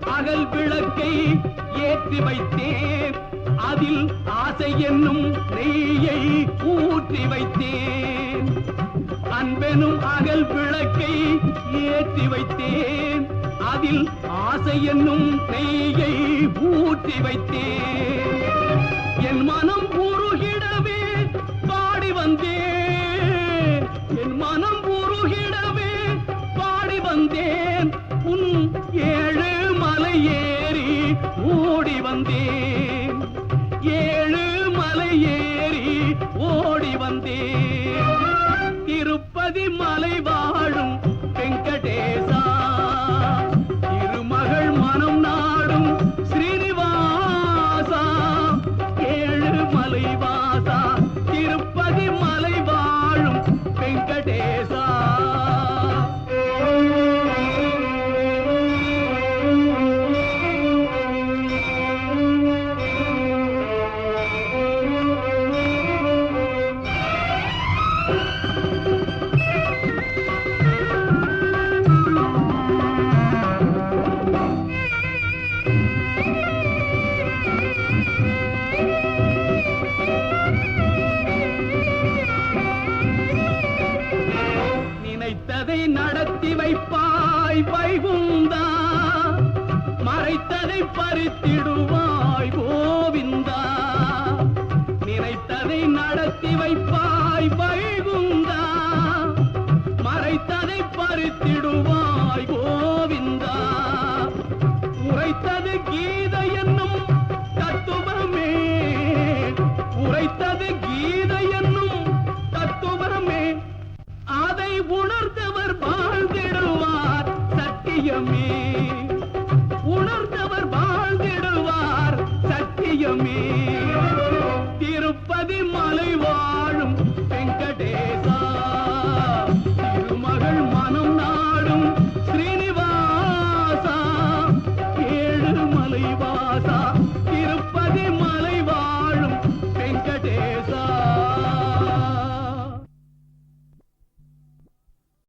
அகல் விளக்கை ஏற்றி வைத்தேன். அதில் ஆசை என்னும் நெய்யை ஊற்றி வைத்தேன். அன்பெனும் அகல் விளக்கை ஏற்றி வைத்தேன். அதில் ஆசை என்னும் நெய்யை ஊற்றி வைத்தேன். என் மனம் உருகிடவே பாடி வந்தேன். என் மனம் உருகிடவே பாடி வந்தேன். ஓடி வந்தேன். மறைத்ததை நடத்தி வைப்பாய் வைகுந்தா. மறைத்ததை பறித்திடுவாய் கோவிந்தா. நினைத்ததை நடத்தி வைப்பாய் வைகுந்தா. மறைத்ததை பறித்திடுவாய் கோவிந்தா. உரைத்தது கீத என்னும் தத்துவமே. உரைத்தது கீத என்னும் உணர்ந்தவர் வாழ்ந்திடுவார் சத்தியமே. உணர்ந்தவர் வாழ்ந்திடுவார் சத்தியமே. திருப்பதி மலை வாழும் வெங்கடேசா திருமகள் மனம் நாடும் ஸ்ரீனிவாசா ஏழு மலைவாசா திருப்பதி மலை வாழும் வெங்கடேசா.